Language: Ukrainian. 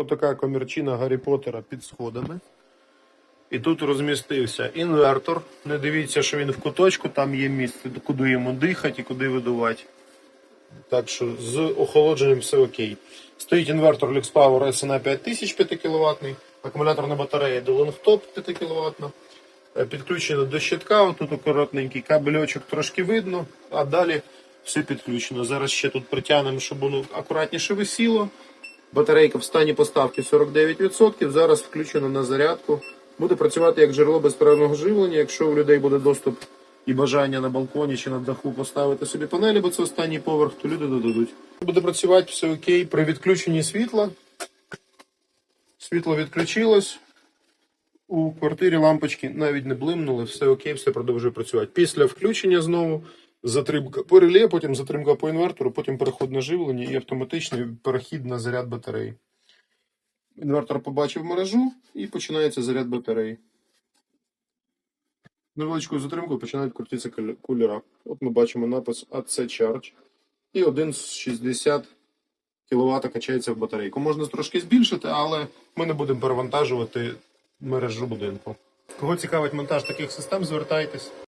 Отака комірчина Гаррі Поттера під сходами. І тут розмістився інвертор. Не дивіться, що він в куточку, там є місце, куди йому дихати і куди видувати. Так що з охолодженням все окей. Стоїть інвертор LuxPower SNA 5000 5 кВт, акумуляторна батарея Delong Top 5 кВт. Підключено до щитка, отут акуратненький кабельочок трошки видно, а далі все підключено. Зараз ще тут притягнемо, щоб воно акуратніше висіло. Батарейка в стані поставки 49%. Зараз включено на зарядку. Буде працювати як джерело безперервного живлення. Якщо у людей буде доступ і бажання на балконі чи на даху поставити собі панелі, бо це останній поверх, то люди додадуть. Буде працювати все окей. При відключенні світла. Світло відключилось. У квартирі лампочки навіть не блимнули, все окей, все продовжує працювати. Після включення знову затримка по реле, потім затримка по інвертору, потім переход на живлення і автоматичний перехід на заряд батареї. Інвертор побачив мережу і починається заряд батареї. Невеличкою затримкою починають крутитися кулера. От ми бачимо напис AC Charge. І один з 60 кВт качається в батарейку. Можна трошки збільшити, але ми не будемо перевантажувати мережу будинку. Кого цікавить монтаж таких систем, звертайтесь.